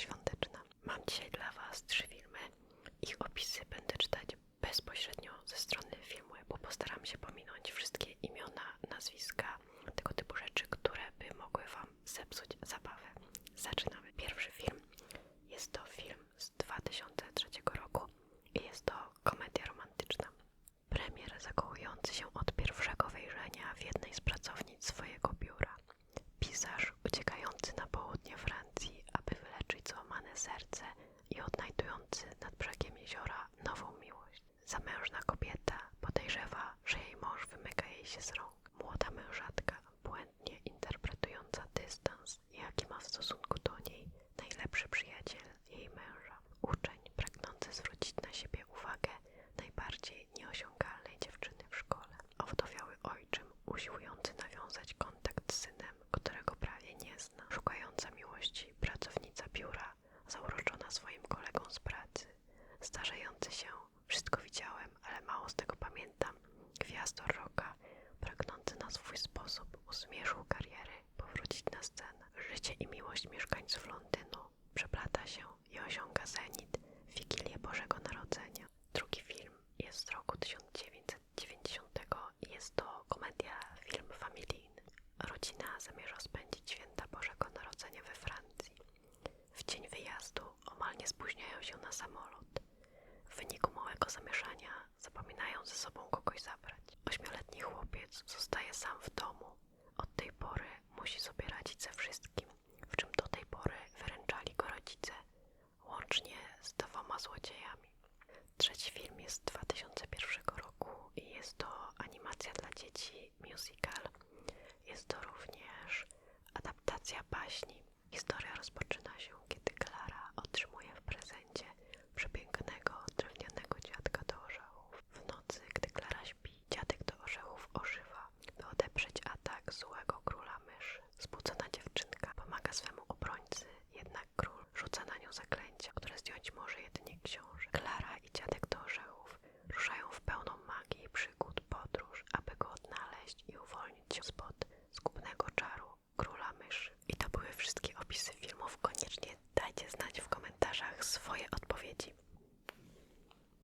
świąteczna. Mam dzisiaj dla Was trzy filmy. Ich opisy będę czytać bezpośrednio ze strony filmu, bo postaram się pominąć wszystkie imiona, nazwiska, tego typu rzeczy, które by mogły Wam zepsuć zabawę. Zaczynamy. Pierwszy film jest to film z 2003 roku i jest to komedia romantyczna. Premier zakochujący się od pierwszego wejrzenia w jednej z pracownic swojego się z rąk. Młoda mężatka, błędnie interpretująca dystans, jaki ma w stosunku do niej najlepszy przyjaciel jej męża. Uczeń pragnący zwrócić na siebie uwagę najbardziej nieosiągalnej dziewczyny w szkole. Owdowiały ojczym usiłujący nawiązać kontakt z synem, którego prawie nie zna. Szukająca miłości pracownica biura, zauroczona swoim kolegą z pracy. Starzejący się, wszystko widziałem, ale mało z tego pamiętam. Gwiazdor roka, pragnący na swój sposób u zmierzchu kariery powrócić na scenę. Życie i miłość mieszkańców Londynu przeplata się i osiąga zenit w Wigilię Bożego Narodzenia. Drugi film jest z roku 1990 i jest to komedia, film familijny. Rodzina zamierza spędzić święta Bożego Narodzenia we Francji. W dzień wyjazdu omal nie spóźniają się na samolot. W wyniku małego zamieszania zapominają ze sobą kogoś zabrać. Chłopiec zostaje sam w domu. Od tej pory musi sobie radzić ze wszystkim, w czym do tej pory wyręczali go rodzice, łącznie z dwoma złodziejami. Trzeci film jest z 2001 roku i jest to animacja dla dzieci, musical. Jest to również adaptacja baśni. Historia rozpoczyna się, kiedy się spod zgubnego czaru króla myszy. I to były wszystkie opisy filmów. Koniecznie dajcie znać w komentarzach swoje odpowiedzi.